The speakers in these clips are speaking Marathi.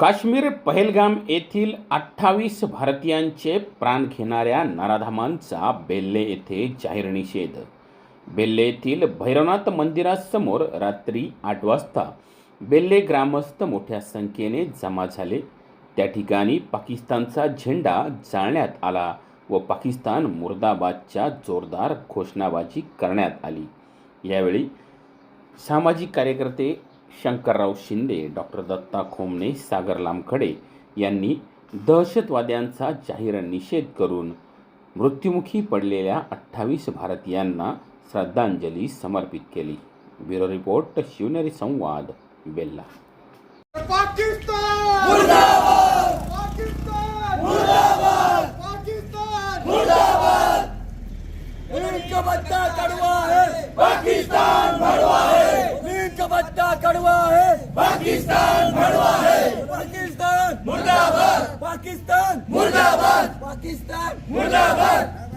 काश्मीर पहेलगाम येथील अठ्ठावीस भारतीयांचे प्राण घेणाऱ्या नराधामांचा बेल्ले येथे जाहीर निषेध. बेल्ले येथील भैरवनाथ मंदिरासमोर रात्री आठ वाजता बेल्ले ग्रामस्थ मोठ्या संख्येने जमा झाले. त्या ठिकाणी पाकिस्तानचा झेंडा जाळण्यात आला व पाकिस्तान मुर्दाबादच्या जोरदार घोषणाबाजी करण्यात आली. यावेळी सामाजिक कार्यकर्ते शंकरराव शिंदे डॉक्टर दत्ता खोमणे सागर लामखडे यांनी दहशतवाद्यांचा जाहीर निषेध करून मृत्युमुखी पडलेल्या अठ्ठावीस भारतीयांना श्रद्धांजली समर्पित केली. ब्युरो रिपोर्ट शिवनेरी संवाद बेल्ला. पाकिस्तान! पाकिस्तान मुर्दाबाद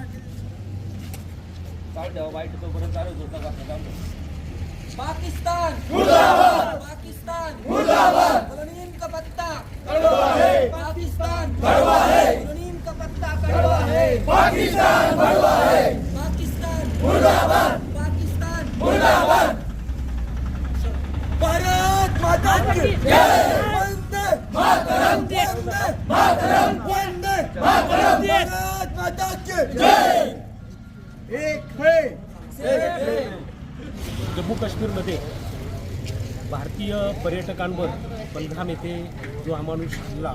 पाकिस्तान। मुर्दाबाद। पाकिस्तान। मुर्दाबाद। का पत्ता। कड़वा है। पाकिस्तान। कड़वा है। का पत्ता कड़वा है। पाकिस्तान भड़वा है। पाकिस्तान। मुर्दाबाद। पाकिस्तान। मुर्दाबाद। भारत माता की जय। वंदे मातरम। वंदे मातरम। वंदे मातरम। भारत माता की जय! एक है। जम्मू काश्मीरमध्ये भारतीय पर्यटकांवर पलघाम येथे जो अमानुष हल्ला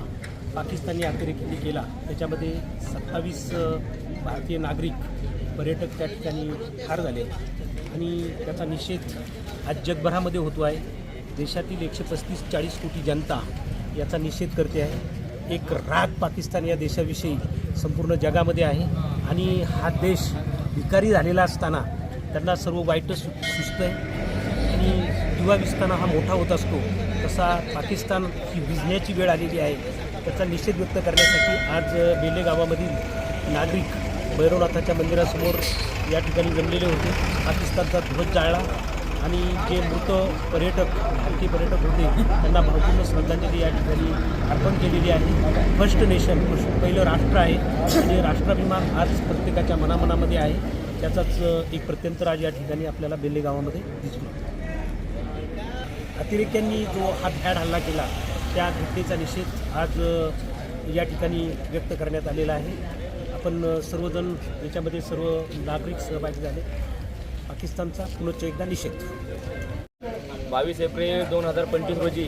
पाकिस्तानी अतिरेकीने केला त्याच्यामध्ये सत्तावीस भारतीय नागरिक पर्यटक त्या ठिकाणी ठार झाले. आणि त्याचा निषेध आज जगभरामध्ये होतो आहे. देशातील एकशे पस्तीस चाळीस कोटी जनता याचा निषेध करते आहे. एक राग पाकिस्तान या देशाविषयी संपूर्ण जगामध्ये आहे. आणि हा देश भिकारी झालेला असताना त्यांना सर्व वाईटच सु सुचतं आहे आणि दिवा विस्ताना हा मोठा होत असतो. तसा पाकिस्तान ही विजण्याची वेळ आलेली आहे. त्याचा निषेध व्यक्त करण्यासाठी आज बेले गावामधील नागरिक भैरवनाथाच्या मंदिरासमोर या ठिकाणी जमलेले होते. पाकिस्तानचा ध्वज जाळला. आणि जे मृत पर्यटक भारतीय पर्यटक होते त्यांना भावपूर्ण श्रद्धांजली या ठिकाणी अर्पण केलेली आहे. फर्स्ट नेशन पहिलं राष्ट्र आहे. आणि राष्ट्राभिमान आज प्रत्येकाच्या मनामनामध्ये आहे. त्याचाच एक प्रत्यंतर आज या ठिकाणी आपल्याला बेल्ले गावामध्ये दिसतो. अतिरेक्यांनी जो हा भ्याड हल्ला केला त्या घटनेचा निषेध आज या ठिकाणी व्यक्त करण्यात आलेला आहे. आपण सर्वजण याच्यामध्ये सर्व नागरिक सहभागी झाले. पाकिस्तानचा पुनश्च एकदा निषेध. बावीस एप्रिल दोन हजार पंचवीस रोजी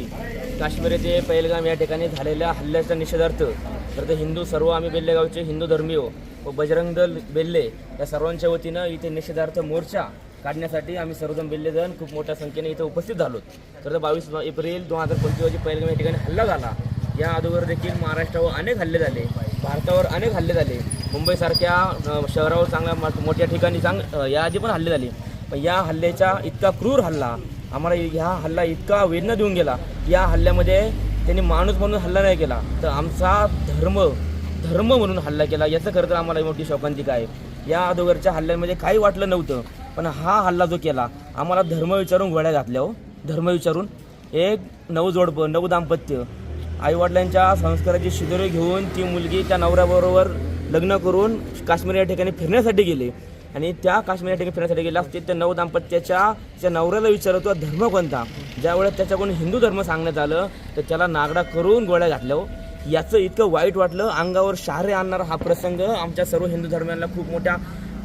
काश्मीर येथे पहिलगाम या ठिकाणी झालेल्या हल्ल्याच्या निषेधार्थ तर ते हिंदू सर्व आम्ही बेल्लेगावचे हिंदू धर्मीय व बजरंग दल बेल्ले या सर्वांच्या वतीनं इथे निषेधार्थ मोर्चा काढण्यासाठी आम्ही सर्वजण बेल्लेजण खूप मोठ्या संख्येने इथे उपस्थित झालो तर बावीस एप्रिल दोन हजार पंचवीस रोजी पहिलगाम या ठिकाणी हल्ला झाला. या अगोदर देखील महाराष्ट्रावर अनेक हल्ले झाले भारतावर अनेक हल्ले झाले. मुंबईसारख्या शहरावर चांगल्या म- मोठ्या ठिकाणी चांग या आधी पण हल्ले झाले. पण या हल्ल्याचा इतका क्रूर हल्ला आम्हाला ह्या हल्ला इतका वेदना देऊन गेला. या हल्ल्यामध्ये त्यांनी माणूस म्हणून हल्ला नाही केला तर आमचा धर्म धर्म म्हणून हल्ला केला याचं खरं तर आम्हाला मोठी शोकांतिका आहे. या अगोदरच्या हल्ल्यामध्ये काही वाटलं नव्हतं पण हा हल्ला जो केला आम्हाला धर्म विचारून गोळ्या घातल्या हो. धर्म विचारून. एक नवजोडपं नवदाम्पत्य आईवडिलांच्या संस्काराची शिदोरी घेऊन ती मुलगी त्या नवऱ्याबरोबर लग्न करून काश्मीर या ठिकाणी फिरण्यासाठी गेले. आणि त्या काश्मीर या ठिकाणी फिरण्यासाठी गेले असते त्या नव दाम्पत्याच्या त्या नवऱ्याला विचारतो धर्म कोणता? ज्यावेळेस त्याच्याकडून हिंदू धर्म सांगण्यात आलं तर त्याला नागडा करून गोळ्या घातल्या हो. याचं इतकं वाईट वाटलं अंगावर शहारे आणणारा हा प्रसंग आमच्या सर्व हिंदू धर्मियांना खूप मोठ्या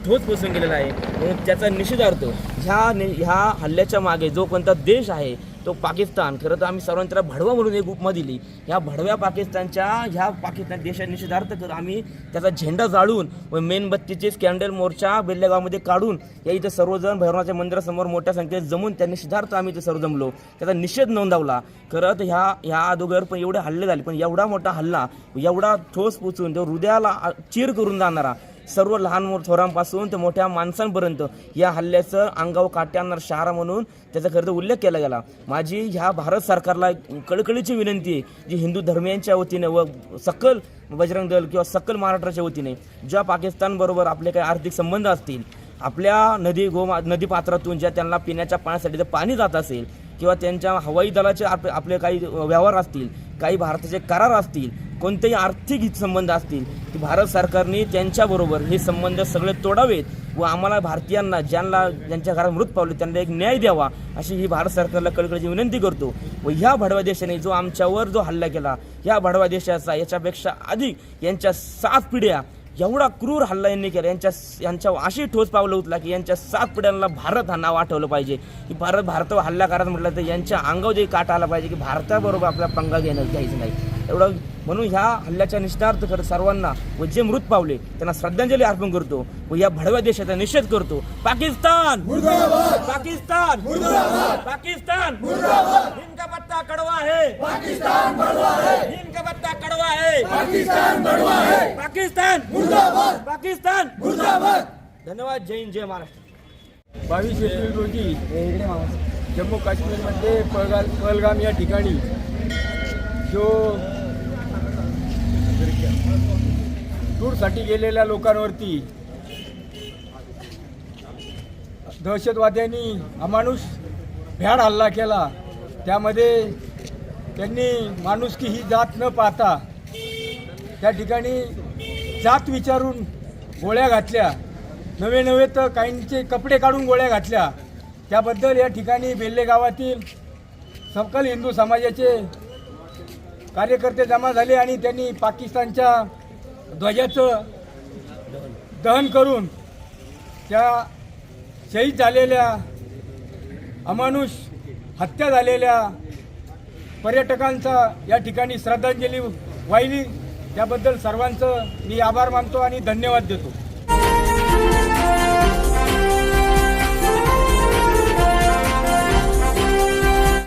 ठोस पोचून गेलेला आहे. म्हणून त्याचा निषेधार्थ ह्या नि ह्या हल्ल्याच्या मागे जो कोणता देश आहे तो पाकिस्तान. खरं तर आम्ही सर्वांनी त्याला भडवा म्हणून एक उपमा दिली. ह्या भडव्या पाकिस्तानच्या ह्या पाकिस्तान देशा निषेधार्थ करत आम्ही त्याचा झेंडा जाळून व मेणबत्तीचे स्कॅन्डल मोर्चा बेल्लेगावमध्ये काढून या इथं सर्वजण भैरवनाच्या मंदिरासमोर मोठ्या संख्येत जमून त्या निषेधार्थ आम्ही इथे सर्व जमलो. त्याचा निषेध नोंदवला. खरं तर ह्या ह्या अगोदर पण एवढे हल्ले झाले. पण एवढा मोठा हल्ला एवढा ठोस पोचून तो हृदयाला चीर करून जाणारा सर्व लहान मो थोरांपासून ते मोठ्या माणसांपर्यंत या हल्ल्याचं अंगावर काट्यांना शहारा म्हणून त्याचा खरं तर उल्लेख केला गेला. माझी ह्या भारत सरकारला कळकळीची विनंती आहे जी हिंदू धर्मियांच्या वतीने व सकल बजरंग दल किंवा सकल महाराष्ट्राच्या वतीने ज्या पाकिस्तानबरोबर आपले काही आर्थिक संबंध असतील आपल्या नदी गोमा नदीपात्रातून ज्या त्यांना पिण्याच्या पाण्यासाठी जर पाणी जात असेल किंवा त्यांच्या हवाई दलाचे आप आपले काही व्यवहार असतील काही भारताचे करार असतील कोणतेही आर्थिक हितसंबंध असतील की भारत सरकारने त्यांच्याबरोबर हे संबंध सगळे तोडावेत व आम्हाला भारतीयांना ज्यांना ज्यांच्या घरात मृत पावले त्यांना एक न्याय द्यावा अशी ही भारत सरकारला कळकळीची विनंती करतो. व ह्या भडवा देशाने जो आमच्यावर जो हल्ला केला ह्या भडवा देशाचा याच्यापेक्षा अधिक यांच्या सात पिढ्या एवढा क्रूर हल्ला यांनी केला यांच्या यांच्या अशी ठोस पावलं उचला की यांच्या सात पिढ्यांना भारत हा नाव आठवलं पाहिजे. की भारत भारतावर हल्ला करायचं म्हटलं तर यांच्या अंगावर जे काट आला पाहिजे की भारताबरोबर आपला पंगा घेणं घ्यायचं नाही. एवढं म्हणून ह्या हल्ल्याच्या निष्ठार्थ करत सर्वांना व जे मृत पावले त्यांना श्रद्धांजली अर्पण करतो व या भडव्या देशाचा निषेध करतो. पाकिस्तान! पाकिस्तान! पाकिस्तान! हिंद का पत्ता कड़वा है पाकिस्तान बड़वा है हिंद का पत्ता कड़वा है पाकिस्तान बड़वा है पाकिस्तान! मुर्दाबाद! पाकिस्तान! मुर्दाबाद! धन्यवाद जय हिंद जय महाराष्ट्र. बावीस एप्रिल रोजी जम्मू काश्मीरमध्ये पहलगाम पहलगाम या ठिकाणी जो टूरसाठी गेलेल्या लोकांवरती दहशतवाद्यांनी अमानुष भ्याड हल्ला केला. त्यामध्ये त्यांनी माणुसकी ही जात न पाहता त्या ठिकाणी जात विचारून गोळ्या घातल्या. नवे नवे तर काहींचे कपडे काढून गोळ्या घातल्या. त्याबद्दल या ठिकाणी बेल्ले गावातील सकल हिंदू समाजाचे कार्यकर्ते जमा झाले आणि त्यांनी पाकिस्तानच्या ध्वजाचं दहन करून त्या शहीद झालेल्या अमानुष हत्या झालेल्या पर्यटकांचा या ठिकाणी श्रद्धांजली वाहिली. त्याबद्दल सर्वांचं मी आभार मानतो आणि धन्यवाद देतो.